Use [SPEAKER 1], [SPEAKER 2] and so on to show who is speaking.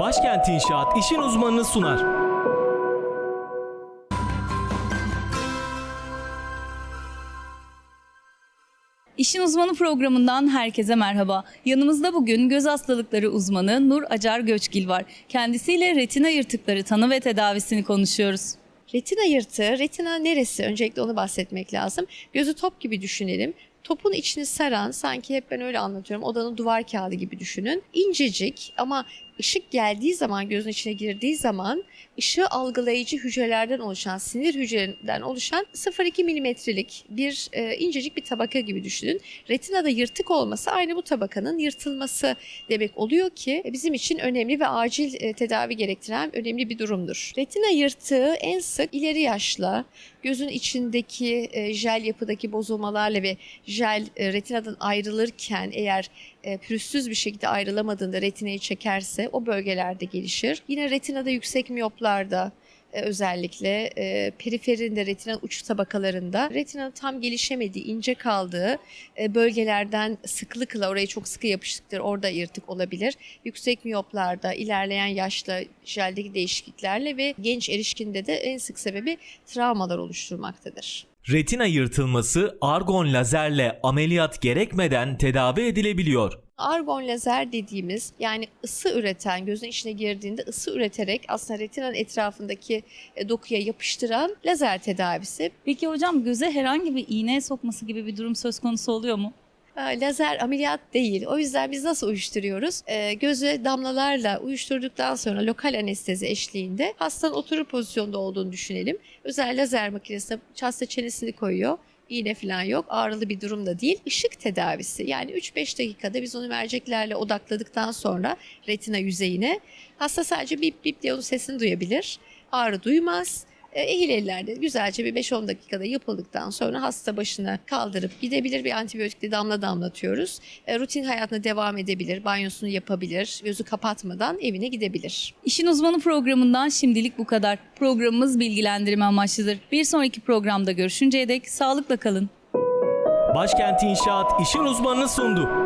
[SPEAKER 1] Başkent İnşaat işin uzmanını sunar.
[SPEAKER 2] İşin Uzmanı programından herkese merhaba. Yanımızda bugün göz hastalıkları uzmanı Nur Acar Göçgil var. Kendisiyle retina yırtıkları tanı ve tedavisini konuşuyoruz.
[SPEAKER 3] Retina yırtığı, retina neresi? Öncelikle onu bahsetmek lazım. Gözü top gibi düşünelim. Topun içini saran, sanki hep ben öyle anlatıyorum, odanın duvar kağıdı gibi düşünün. İncecik ama ışık geldiği zaman, gözün içine girdiği zaman ışığı algılayıcı hücrelerden oluşan, sinir hücrelerinden oluşan 0,2 milimetrelik bir e, incecik bir tabaka gibi düşünün. Retinada yırtık olması aynı bu tabakanın yırtılması demek oluyor ki bizim için önemli ve acil e, tedavi gerektiren önemli bir durumdur. Retina yırtığı en sık ileri yaşla, gözün içindeki e, jel yapıdaki bozulmalarla ve jel e, retinadan ayrılırken eğer e, pürüzsüz bir şekilde ayrılamadığında retinayı çekerse o bölgelerde gelişir. Yine retinada yüksek miyoplarda e, özellikle e, periferinde retina uç tabakalarında retinanın tam gelişemediği, ince kaldığı e, bölgelerden sıklıkla orayı çok sıkı yapıştıktır. Orada yırtık olabilir. Yüksek miyoplarda, ilerleyen yaşla, jeldeki değişikliklerle ve genç erişkinde de en sık sebebi travmalar oluşturmaktadır.
[SPEAKER 1] Retina yırtılması argon lazerle ameliyat gerekmeden tedavi edilebiliyor.
[SPEAKER 3] Argon lazer dediğimiz yani ısı üreten gözün içine girdiğinde ısı üreterek aslında retinanın etrafındaki e, dokuya yapıştıran lazer tedavisi.
[SPEAKER 2] Peki hocam göze herhangi bir iğne sokması gibi bir durum söz konusu oluyor mu?
[SPEAKER 3] Lazer ameliyat değil. O yüzden biz nasıl uyuşturuyoruz? Ee, göze damlalarla uyuşturduktan sonra lokal anestezi eşliğinde hastanın oturur pozisyonda olduğunu düşünelim. Özel lazer makinesine hasta çenesini koyuyor. İğne falan yok. Ağrılı bir durum da değil. Işık tedavisi yani 3-5 dakikada biz onu merceklerle odakladıktan sonra retina yüzeyine hasta sadece bip bip diye onun sesini duyabilir. Ağrı duymaz. E, Ehil ellerde güzelce bir 5-10 dakikada yapıldıktan sonra hasta başına kaldırıp gidebilir. Bir antibiyotikle damla damlatıyoruz. E, Rutin hayatına devam edebilir, banyosunu yapabilir, gözü kapatmadan evine gidebilir.
[SPEAKER 2] İşin Uzmanı programından şimdilik bu kadar. Programımız bilgilendirme amaçlıdır. Bir sonraki programda görüşünceye dek sağlıkla kalın.
[SPEAKER 1] Başkent İnşaat işin uzmanını sundu.